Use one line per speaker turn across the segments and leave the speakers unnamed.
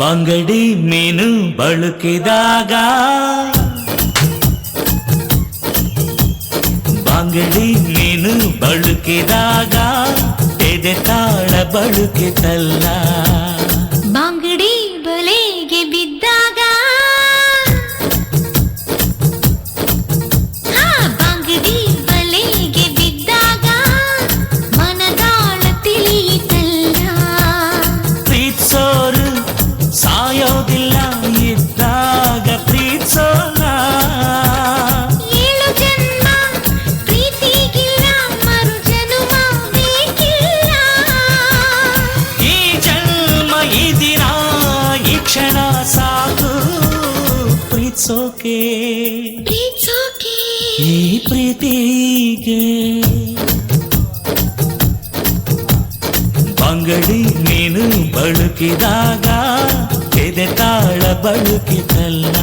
ಬಂಗಡಿ ಮೀನು ಬಳುಕಿದಾಗ ಬಂಗಡಿ ಮೀನು ಬಳುಕಿದಾಗ ಎದೆ ತಾಳ ಬಳುಕಿತಲ್ಲ ಪ್ರೀತ್ಸೋಕೆ
ಪ್ರೀತ್ಸೋಕೆ
ಈ ಪ್ರೀತಿಗೆ ಬಂಗಡಿ ಮೀನು ಬಳುಕಿದಾಗ ಎದೆ ತಾಳ ಬಳುಕಿತಲ್ಲ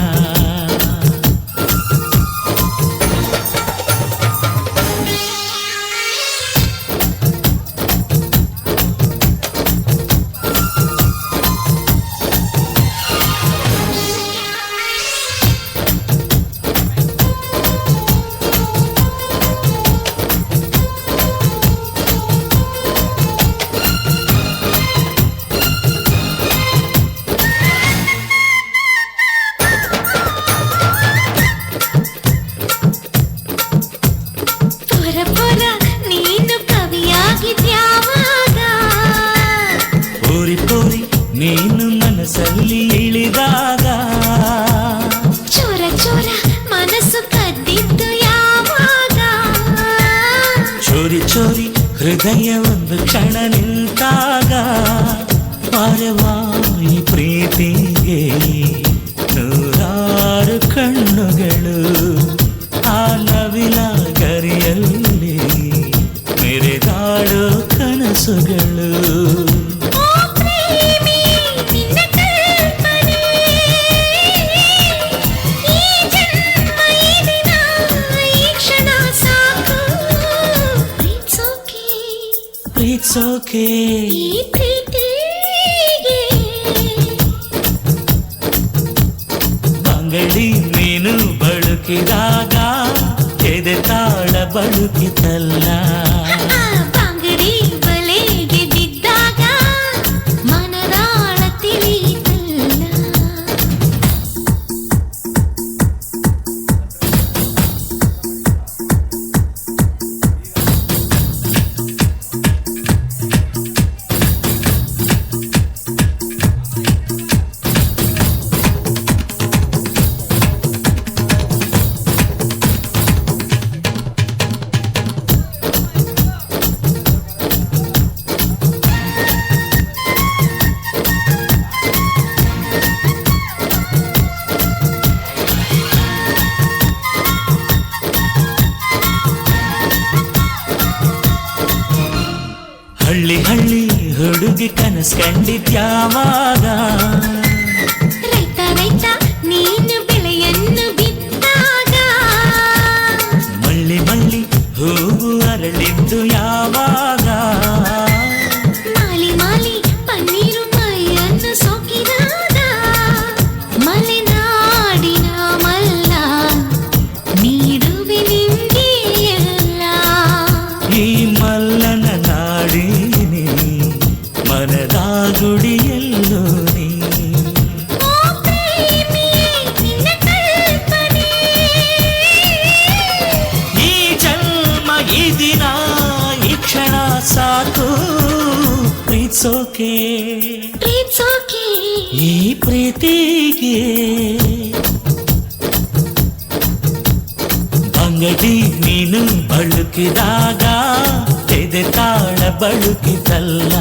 ಹೃದಯ ಒಂದು ಕ್ಷಣ ನಿಂತಾಗ ಪಾರವಾಯಿ ಪ್ರೀತಿಗೆ
ಪ್ರೀತ್ಸೋಕೆ ಈ ಪ್ರೀತಿಗೆ
ಬಂಗಡಿ ಮೀನು ಬಳುಕಿದಾಗ ಎದೆ ತಾಳ ಬಳುಕಿತಲ್ಲ ಹುಡುಗಿ ಕನಸ್ ಕಂಡಿದ್ಯಾವಾಗ
ರೈತ ರೈತ ನೀನು ಬೆಳೆಯನ್ನು ಬಿತ್ತಾಗ
ಮಳ್ಳಿ ಮಳ್ಳಿ ಹೂವು ಅರಳಿದ್ದು ಯಾವಾಗ
ಮಾಲಿ ಮಾಲಿ ಪನ್ನೀರು ಮೈಯನ್ನು ಸೋಕಿದಾಗ ಮಲೆನಾಡಿನ ಮಲ್ಲ ನೀಡುವೆ ನಿಂಗೆ ಎಲ್ಲ
ಈ ಮಲ್ಲನ ಪ್ರೀತ್ಸೋಕೆ
ಪ್ರೀತ್ಸೋಕೆ
ಈ ಪ್ರೀತಿಗೆ ಬಂಗಡಿ ನೀನು ಬಳುಕಿದಾಗ ಎದೆ ತಾಳ ಬಳುಕಿತಲ್ಲ